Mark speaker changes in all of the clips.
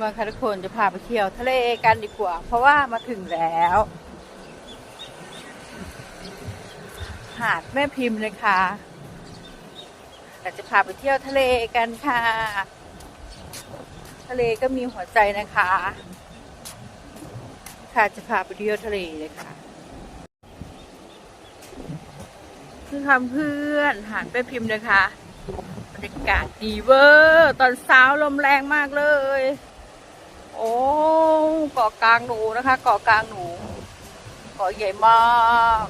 Speaker 1: มาค่ะทุกคนจะพาไปเที่ยวทะเลกันดีกว่า เพราะว่ามาถึงแล้ว หาดแม่พิมพ์เลยค่ะเราจะพาไปเที่ยวทะเลกันค่ะ ทะเลก็มีหัวใจนะคะ ค่ะจะพาไปเที่ยวทะเลเลยค่ะคือคำเพื่อนหาดแม่พิมพ์เลยค่ะบรรยากาศดีเวอร์ ตอนเช้าลมแรงมากเลย อ้เกาะกลางหนูนะคะ เกาะกลางหนู เกาะใหญ่มาก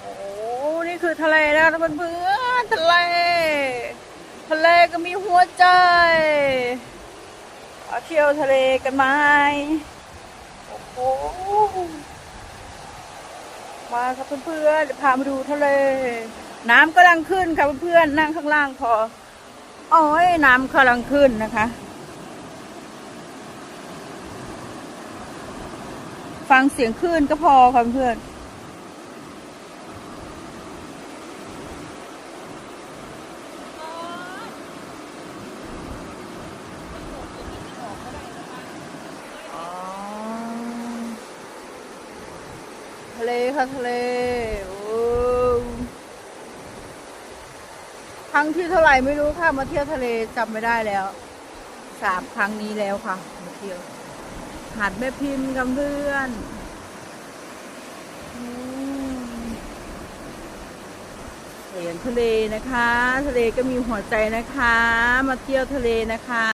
Speaker 1: โอ้นี่คือทะเลแล้วนะเพื่อนๆทะเล ทะเลก็มีหัวใจมาเที่ยวทะเลกันไหมโอ้โหมาครับเพื่อนๆเดี๋ยวพามาดูทะเล น้ำกำลังขึ้นค่ะเพื่อนๆนั่งข้างล่างพอโอ้ยน้ำกำลังขึ้นนะคะ ฟังเสียงคลื่นก็พอค่ะเพื่อนทะเลค่ะทะเล โอ้ ครั้งที่เท่าไหร่ไม่รู้ค่ะ มาเที่ยวทะเลจำไม่ได้แล้วสามครั้งนี้แล้วค่ะ มาเที่ยว หาดแม่พิมพ์กับเพื่อนอืมเห็นทะเลนะคะ ทะเลก็มีหัวใจนะคะ มาเที่ยวทะเลนะคะ